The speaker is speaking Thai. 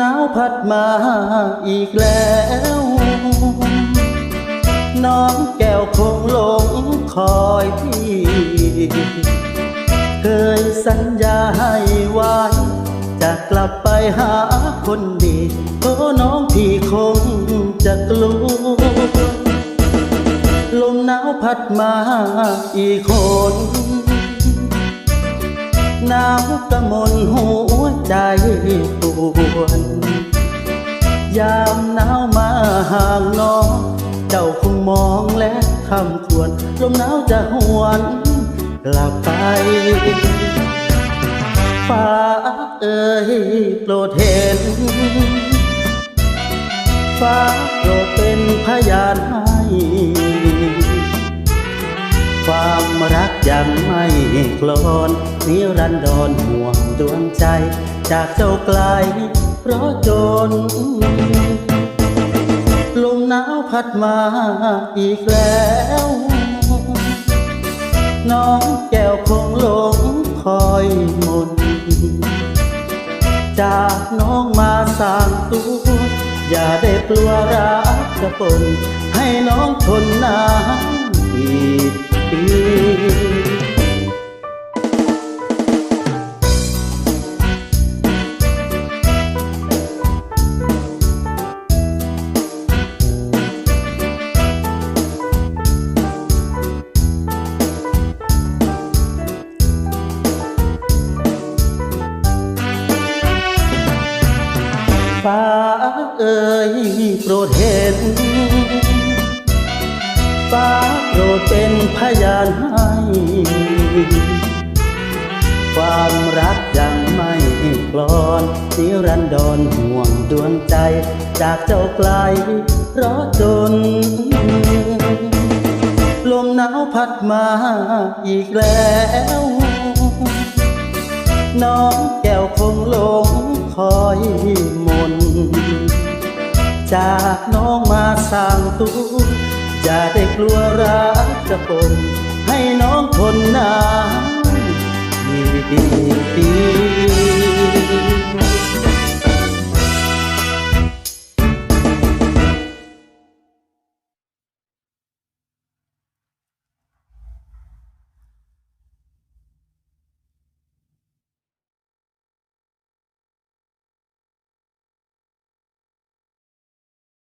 นาวพัดมาอีกแล้ว น้องแก้วคงหลงคอยพี่ เคยสัญญาให้ไว้จะกลับไปหาคนดีโอ้น้องพี่คงจะกลัวลมหนาวพัดมาอีกคนหนาวกระมนหัวใจ ปวนยามหนาวมาห่างน้อง เจ้าคงมองและคำควรลมหนาวจะหวนกลับไปฟ้าเอ่ยโปรดเห็น ฟ้าโปรดเป็นพยานให้ ยังไม่คลอนนิรันดรห่วงดวงใจ จากเจ้าไกล เพราะจน ลมหนาวพัดมาอีกแล้ว น้องแก้วคงหลงคอยมน จากน้องมาสร้างตัวอย่าได้กลัวรักจะปนให้น้องทนนานอีกปี ฟ้าเอ่ยโปรดเห็น ฟ้าโปรดเป็นพยานให้ ความรักยังไม่คลอนนิรันดรห่วงดวงใจ จากเจ้าไกลเพราะจน ลมหนาวพัดมาอีกแล้วน้องแก้วคงหลงคอย จากน้องมาสร้างตัวอย่าได้กลัวรักจะปนให้น้องทนนานอีกปี